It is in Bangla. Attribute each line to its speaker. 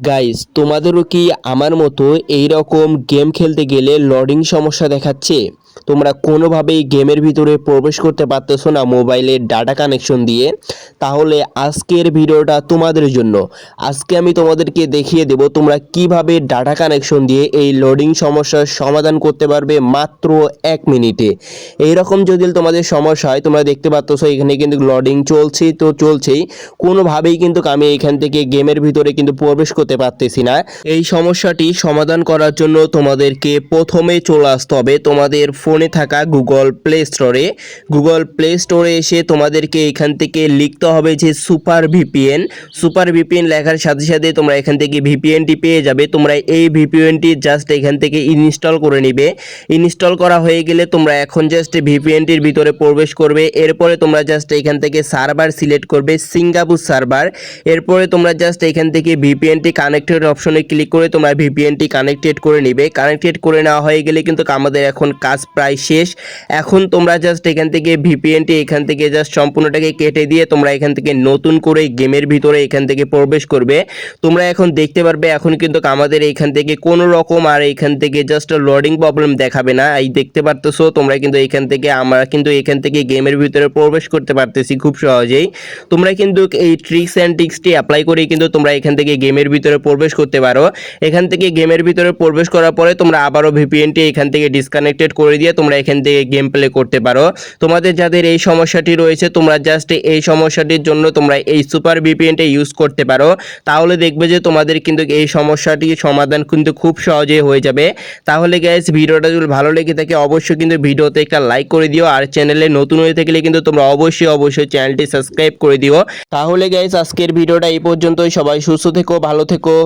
Speaker 1: গাইস তোমাদেরও কি আমার মতো এই রকম গেম খেলতে গেলে লডিং সমস্যা দেখাচ্ছে? তোমরা কোনোভাবেই গেমের ভিতরে প্রবেশ করতে পারতেছো না মোবাইলের ডাটা কানেকশন দিয়ে। তাহলে আজকের ভিডিওটা তোমাদের জন্য। আজকে আমি তোমাদেরকে দেখিয়ে দেব তোমরা কীভাবে ডাটা কানেকশন দিয়ে এই লোডিং সমস্যার সমাধান করতে পারবে মাত্র এক মিনিটে। এই রকম যদি তোমাদের সমস্যা হয়, তোমরা দেখতে পাচ্ছ এখানে কিন্তু লোডিং চলছে তো চলছেই। কোনোভাবেই কিন্তু আমি এখান থেকে গেমের ভিতরে কিন্তু প্রবেশ করতে পারতেছি না। এই সমস্যাটি সমাধান করার জন্য তোমাদেরকে প্রথমে চলে আসতে হবে তোমাদের ফোনে থাকা গুগল প্লে স্টোরে গুগল প্লে স্টোরে এসে তোমাদেরকে এখান থেকে লিখতে হবে যে সুপার ভিপিএন সুপার ভিপিএন লেখার সাথে সাথে তোমরা এখান থেকে ভিপিএনটি পেয়ে যাবে। তোমরা এই ভিপিএনটি জাস্ট এখান থেকে ইনস্টল করে নিবে। ইনস্টল করা হয়ে গেলে তোমরা এখন জাস্ট ভিপিএনটির ভিতরে প্রবেশ করবে। এরপরে তোমরা জাস্ট এখান থেকে সার্ভার সিলেক্ট করবে সিঙ্গাপুর সার্ভার এরপরে তোমরা জাস্ট এখান থেকে ভিপিএনটি কানেক্টেড অপশনে ক্লিক করে তোমরা ভিপিএনটি কানেক্টেড করে নিবে। কানেক্টেড করে নেওয়া হয়ে গেলে কিন্তু আমাদের এখন কাজ প্রায় শেষ এখন তোমরা জাস্ট এখান থেকে ভিপিএনটি এখান থেকে জাস্ট সম্পূর্ণটাকে কেটে দিয়ে তোমরা এখান থেকে নতুন করে গেমের ভিতরে এখান থেকে প্রবেশ করবে তোমরা এখন দেখতে পারবে এখন কিন্তু আমাদের এখান থেকে কোনো রকম আর এখান থেকে জাস্ট লোডিং প্রবলেম দেখাবে না এই দেখতে পারতেছো তোমরা কিন্তু এখান থেকে আমরা কিন্তু এখান থেকে গেমের ভিতরে প্রবেশ করতে পারতেছি খুব সহজেই তোমরা কিন্তু এই ট্রিক্স অ্যান্ড টিক্সটি অ্যাপ্লাই করে কিন্তু তোমরা এখান থেকে গেমের ভিতরে প্রবেশ করতে পারো এখান থেকে গেমের ভিতরে প্রবেশ করার পরে তোমরা আবারও ভিপিএনটি এখান থেকে ডিসকানেক্টেড করে দিয়ে তোমরা এখান থেকে গেম প্লে করতে পারো। তোমাদের যাদের এই সমস্যাটি রয়েছে, তোমরা জাস্ট এই সমস্যাটির জন্য তোমরা এই সুপার ভিপিএনটা ইউজ করতে পারো। তাহলে দেখবে যে তোমাদের কিন্তু এই সমস্যাটির সমাধান কিন্তু খুব সহজেই হয়ে যাবে। তাহলে গ্যাস ভিডিওটা যদি ভালো লেগে থাকে, অবশ্যই কিন্তু ভিডিওতে একটা লাইক করে দিও। আর চ্যানেলে নতুন হয়ে থাকলে কিন্তু তোমরা অবশ্যই অবশ্যই চ্যানেলটি সাবস্ক্রাইব করে দিও। তাহলে গ্যাস আজকের ভিডিওটা এই পর্যন্তই। সবাই সুস্থ থেকো, ভালো থেকো।